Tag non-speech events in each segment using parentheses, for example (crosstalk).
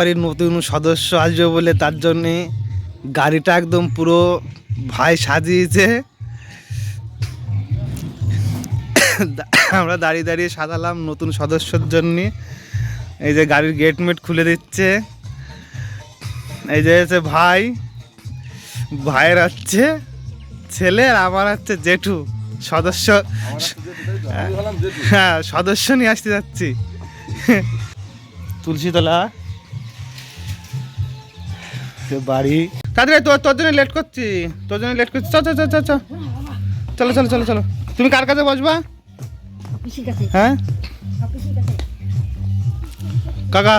বাড়ির নতুন সদস্য আসবে বলে তার জন্যে গাড়িটা একদম পুরো ভাই সাজিয়েছে। আমরা দাঁড়িয়ে দাঁড়িয়ে সাজালাম নতুন সদস্যর জন্যে। এই যে গাড়ির গেট মেট খুলে দিচ্ছে। এই যে হচ্ছে ভাই। ভাইয়ের হচ্ছে ছেলে আর আমার হচ্ছে জেঠু। সদস্য হ্যাঁ সদস্য নিয়ে আসতে যাচ্ছি। তুলসীতলা। বাড়ি? তাড়াতাড়ি তোর তোর জন্য লেট করছি। তোর জন্য লেট করছি। চল চল চল চল চল। চলো চলো চলো চলো। তুমি কার কাছে বসবা? হ্যাঁ? কাকা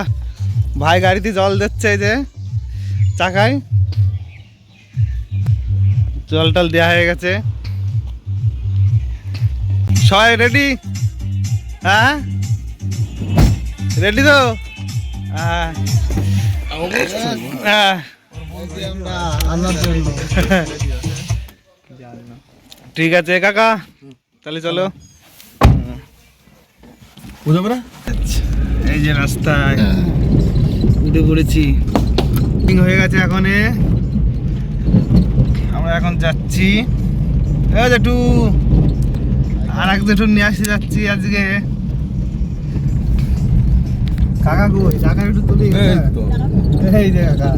ভাই গাড়িতে জল দিচ্ছে এই যে। চাকায় জল টল দেওয়া হয়ে গেছে। সবাই রেডি হ্যাঁ? রেডি তো? হ্যাঁ। হ্যাঁ। (laughs) ঠিক আছে কাকা। তাহলে চলো। এই যে রাস্তায় উঠে পড়েছি। হয়ে গেছে এখন এ। আমরা এখন যাচ্ছি। একটু আর এক জেঠু নিয়ে আসতে যাচ্ছি আজকে। কাকা কই? কাকা একটু তুলি। এই যে কাকা।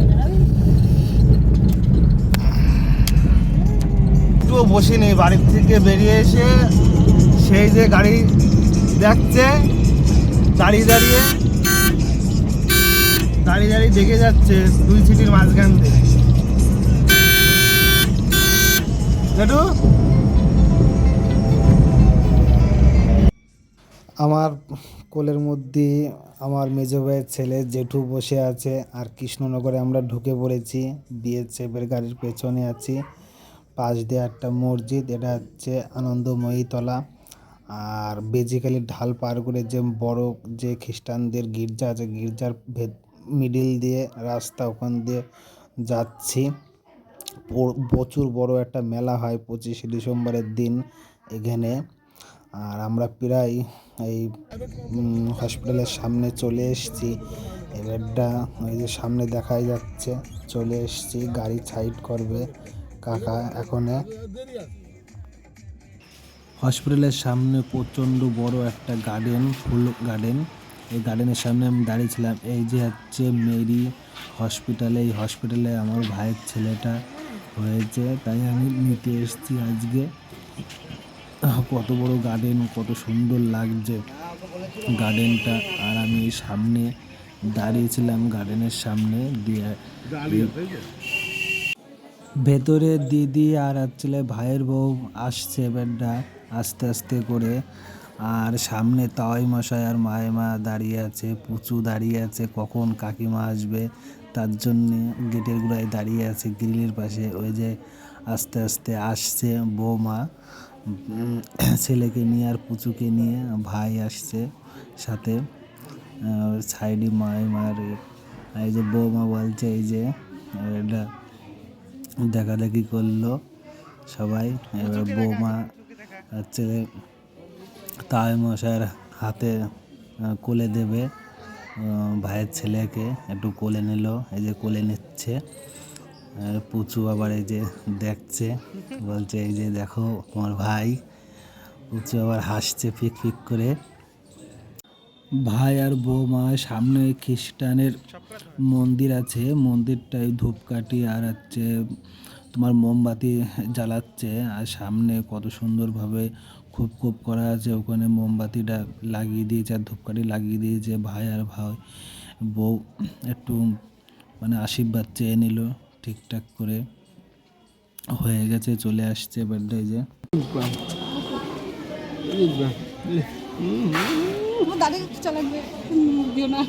একটুও বসিনি বাড়ির থেকে বেরিয়ে এসে সেই যে গাড়ি দেখছে, দাঁড়িয়ে দাঁড়িয়ে দাঁড়িয়ে দাঁড়িয়ে দেখে যাচ্ছে দুই সিটির মাঝখান দিয়ে। আমার কোলের মধ্যে আমার মেজো ভাইয়ের ছেলে জেঠু বসে আছে আর কৃষ্ণনগরে আমরা ঢুকে পড়েছি, বিএসএফের গাড়ির পেছনে আছি। পাশ দিয়ে একটা মসজিদ, এটা হচ্ছে আনন্দময়ী তলা। আর বেজিক্যালি ঢাল পার করে যে বড় যে খ্রিস্টানদের গির্জা আছে, গির্জার ভেদ মিডিল দিয়ে রাস্তা ওখান দিয়ে যাচ্ছি। প্রচুর বড় একটা মেলা হয় পঁচিশে ডিসেম্বরের দিন এখানে। আর আমরা প্রায় এই হসপিটালের সামনে চলে এসেছি। এবারটা ওই যে সামনে দেখাই যাচ্ছে, চলে এসেছি, গাড়ি সাইড করবে। কাকা এখনে হসপিটালের সামনে প্রচণ্ড বড় একটা গার্ডেন, ফুল গার্ডেন। এই গার্ডেনের সামনে আমি দাঁড়িয়েছিলাম। এই যে হচ্ছে মেরি হসপিটালে, এই হসপিটালে আমার ভাইয়ের ছেলেটা হয়েছে। তাই আমি নিতে এসেছি আজকে। কত বড় গার্ডেন, কত সুন্দর লাগছে গার্ডেনটা। আর আমি সামনে দাঁড়িয়েছিলাম গার্ডেনের সামনে দিয়ে। ভেতরে দিদি আর হচ্ছিল ভাইয়ের বউ আসছে এবারটা আস্তে আস্তে করে। আর সামনে তাওয়াই মশাই আর মায়ে মা দাঁড়িয়ে আছে, পুচু দাঁড়িয়ে আছে, কখন কাকিমা আসবে তার জন্যে গেটের গোড়ায় দাঁড়িয়ে আছে, গ্রিলের পাশে ওই যে আস্তে আস্তে আসছে বৌমা। ছেলেকে নিয়ে আর পুচুকে নিয়ে ভাই আসছে সাথে। সাইডে মায়ে মার এই যে বৌমা বলছে, এই যে এটা দেখাদেখি করল সবাই। এবার বৌমা হচ্ছে তাই মশাইয়ের হাতে কোলে দেবে। ভাইয়ের ছেলেকে একটু কোলে নিল, এই যে কোলে নিচ্ছে। পুচু আবার এই যে দেখছে, বলছে, এই যে দেখো তোমার ভাই। পুচু আবার হাসছে ফিক ফিক করে। ভাই আর বৌমা সামনে খ্রিস্টানের মন্দির আছে। মন্দিরটায় ধূপকাঠি আর হচ্ছে তোমার মোমবাতি জ্বালাচ্ছে আর সামনে কত সুন্দরভাবে খুব খুব করা আছে। ওখানে মোমবাতিটা লাগিয়ে দিয়েছে আর ধূপকাঠি লাগিয়ে দিয়েছে ভাই আর ভাই। বউ একটু মানে আশীর্বাদ চেয়ে নিল ঠিকঠাক করে। হয়ে গেছে, চলে আসছে বার্থডে যে। আমার দাদি চালাবে? দিও না।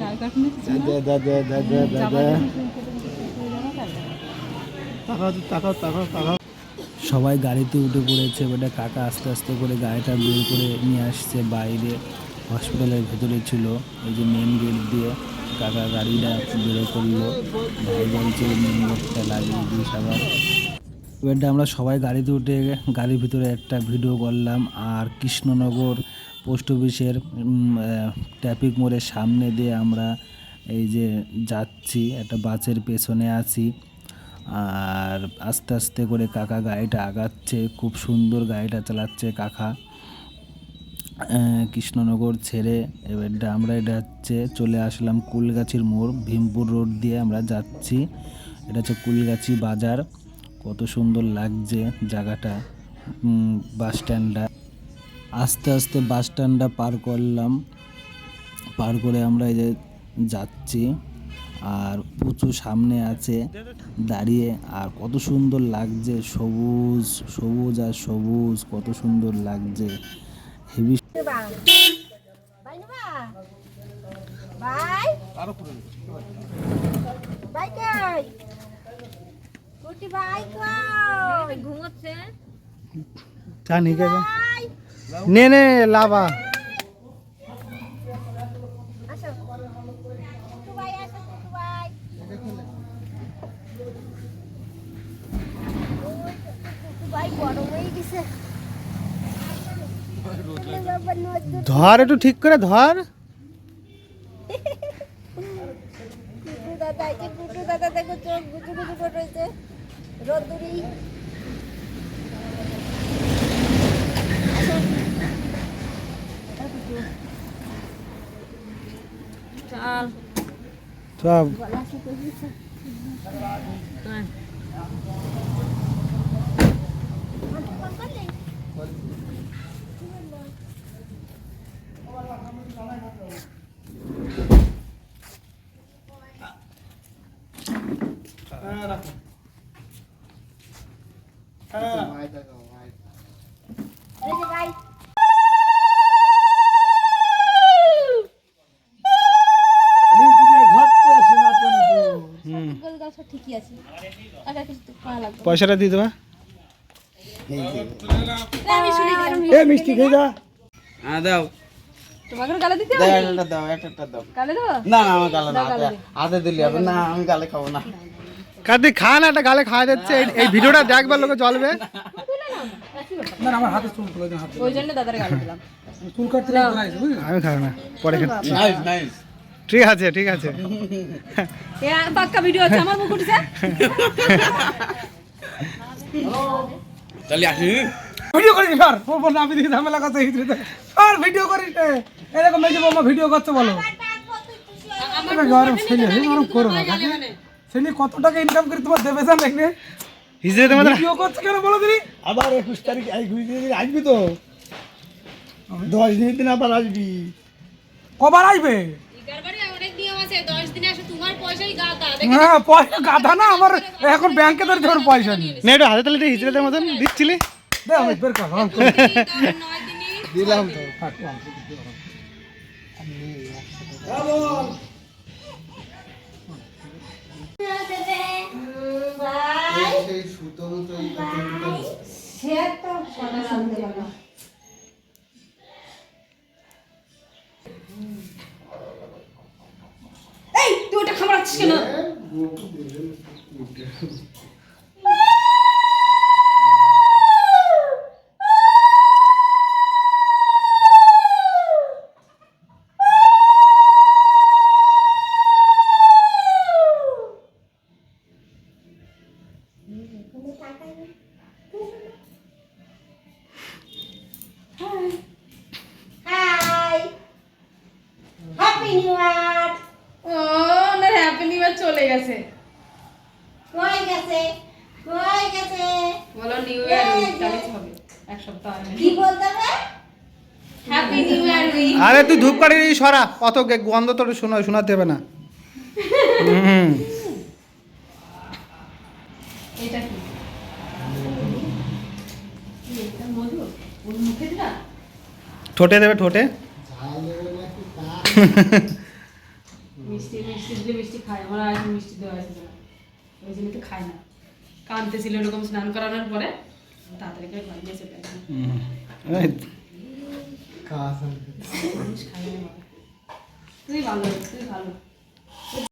দাদি কাটনে দাদা দাদা দাদা সবাই গাড়িতে উঠে পড়েছে বেটা কাকা আস্তে আস্তে করে গাড়িটা বের করে নিয়ে আসছে বাইরে। হসপিটালের ভেতরে ছিল এই যে মেন গেট দিয়ে কাকা গাড়িটা বেরো করল। ভাই বলছে মেন গেটটা লাগিয়ে দিস আবার। এবারটা আমরা সবাই গাড়িতে উঠে গাড়ির ভিতরে একটা ভিডিও করলাম আর কৃষ্ণনগর পোস্ট অফিসের ট্রাফিক মোড়ের সামনে দিয়ে আমরা এই যে যাচ্ছি, একটা বাসের পেছনে আছি। আর আস্তে আস্তে করে কাকা গাড়িটা আগাচ্ছে, খুব সুন্দর গাড়িটা চালাচ্ছে কাকা। কৃষ্ণনগর ছেড়ে এবারটা আমরা এটা হচ্ছে চলে আসলাম কুলগাছির মোড়, ভীমপুর রোড দিয়ে আমরা যাচ্ছি। এটা হচ্ছে কুলগাছি বাজার। কত সুন্দর লাগছে জায়গাটা বাস স্ট্যান্ডটা আস্তে আস্তে বাস স্ট্যান্ডটা পার করলাম। পার করে আমরা এই যে যাচ্ছি আর প্রচুর সামনে আছে দাঁড়িয়ে আর কত সুন্দর লাগছে সবুজ সবুজ আর সবুজ কত সুন্দর লাগছে। হেভি জানি নে নে লাভা ধর একটু ঠিক করে ধর। দাদা দাদা দেখো চোখ গুজু গুজু রোদ্দুরি চাল সব গলা শুকিয়ে গেছে এই যে ভাই গোল ঠিকই আছে। আর কিছু করা লাগবে পয়সাটা দিয়ে দেবা। আমি শুনে গেলাম এ মিষ্টি খেয়ে যা। হ্যাঁ দাও। তোমাকে গালে দিতে দাও হবে? একটা দাও একটা একটা দাও। গালে দেবো? না না আমার গালে না হাতে দিলি হবে। না আমি গালে খাব না। কাদি খা না একটা গালে খাওয়া যাচ্ছে এই- ভিডিওটা দেখবার লোকে চলবে ওই জন্য দাদার গালে দিলাম। আমি খাব না পরে। নাইস নাইস ঠিক আছে ঠিক আছে। এ পাক্কা ভিডিও আছে আমার মুখ উঠেছে? চলি আসি। ভিডিও করিস স্যার বলব না আমি দেখি ঝামেলা ভিডিও করিস নে। এরকম এই যে বাবা ভিডিও করতে বলো। আরে গরম ছেলে হে গরম করো না ছেলে কত টাকা ইনকাম করে তোমার দেবে জান ভিডিও করছে কেন বলো আবার একুশ তারিখ আসবি তো? দশ দিন দিন আবার আসবি। কবার আসবে? হ্যাঁ পয়সা গাধা না আমার এখন ব্যাংকে ধরে ধর পয়সা নেই নে একটু হাতে তালে হিজড়েদের মতন দিচ্ছিলি? দে আমি বের কর দিলাম তো সে তো কথা শুনতে আরে তুই ধূপকাঠি সরা। অত গন্ধ তোর শোনা শোনাতে হবে না। হুম। ঠোঁটে দেবে ঠোঁটে। মিষ্টি মিষ্টি দিলে মিষ্টি খায় আমার আর মিষ্টি দেওয়া আছে না ওই জন্য তো খায় না। কানতে এরকম স্নান করানোর পরে তাড়াতাড়ি করে ঘরে নিয়ে চলে আসে। এই, মানুষ খায় না বাবা। তুই ভালো তুই ভালো